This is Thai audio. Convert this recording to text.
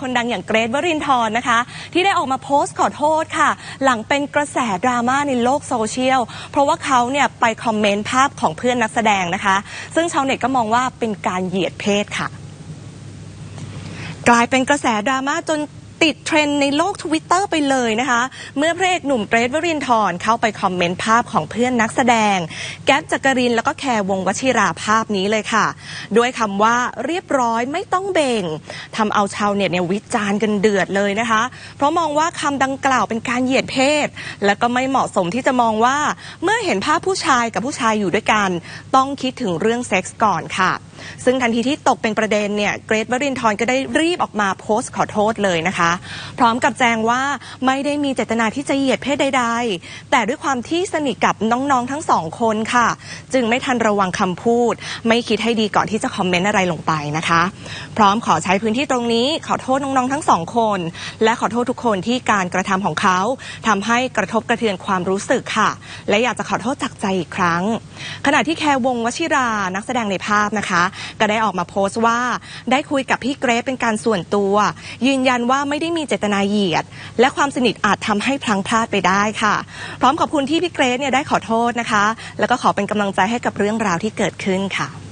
คนดังอย่างเกรทวรินทร์นะคะ ที่ได้ออกมาโพสต์ขอโทษค่ะ หลังเป็นกระแสดราม่าในโลกโซเชียล เพราะว่าเขาเนี่ยไปคอมเมนต์ภาพของเพื่อนนักแสดงนะคะ ซึ่งชาวเน็ตก็มองว่าเป็นการเหยียดเพศค่ะ กลายเป็นกระแสดราม่าจน ติดเทรนด์ในโลกทวิตเตอร์ไปเลยนะคะ เมื่อพระเอกหนุ่มเกรทวรินทร์เข้าไปคอมเมนต์ภาพของเพื่อนนักแสดง แก๊ปจักรินแล้วก็แคร์วงวชิราภาพนี้เลยค่ะ ด้วยคำว่าเรียบร้อยไม่ต้องเบ่งทำเอาชาวเน็ตเนี่ยวิจารณ์กันเดือดเลยนะคะ เพราะมองว่าคำดังกล่าวเป็นการเหยียดเพศ และก็ไม่เหมาะสมที่จะมองว่า เมื่อเห็นภาพผู้ชายกับผู้ชายอยู่ด้วยกัน ต้องคิดถึงเรื่องเซ็กส์ก่อนค่ะ ซึ่งทันทีที่ตกเป็นประเด็นเนี่ยเกรทวรินทร์ก็ได้รีบออกมาโพสต์ขอโทษเลยนะคะ พร้อมกับแจ้งว่าไม่ได้มีเจตนาที่จะเหยียดเพศใดๆ แต่ด้วยความที่สนิทกับน้องๆทั้งสองคนค่ะ จึงไม่ทันระวังคำพูด ไม่คิดให้ดีก่อนที่จะคอมเมนต์อะไรลงไปนะคะ พร้อมขอใช้พื้นที่ตรงนี้ขอโทษน้องๆทั้งสองคน และขอโทษทุกคนที่การกระทำของเขาทำให้กระทบกระเทือนความรู้สึกค่ะ และอยากจะขอโทษจากใจอีกครั้ง ขณะที่แคร์วงวชิรานักแสดงในภาพนะคะ ก็ได้ออกมาโพสต์ว่า ได้คุยกับพี่เกรซเป็นการส่วนตัว ยืนยันว่าไม่ได้มีเจตนาเหยียด และความสนิทอาจทำให้พลังพลาดไปได้ค่ะ พร้อมขอบคุณที่พี่เกรซเนี่ยได้ขอโทษนะคะ แล้วก็ขอเป็นกำลังใจให้กับเรื่องราวที่เกิดขึ้นค่ะ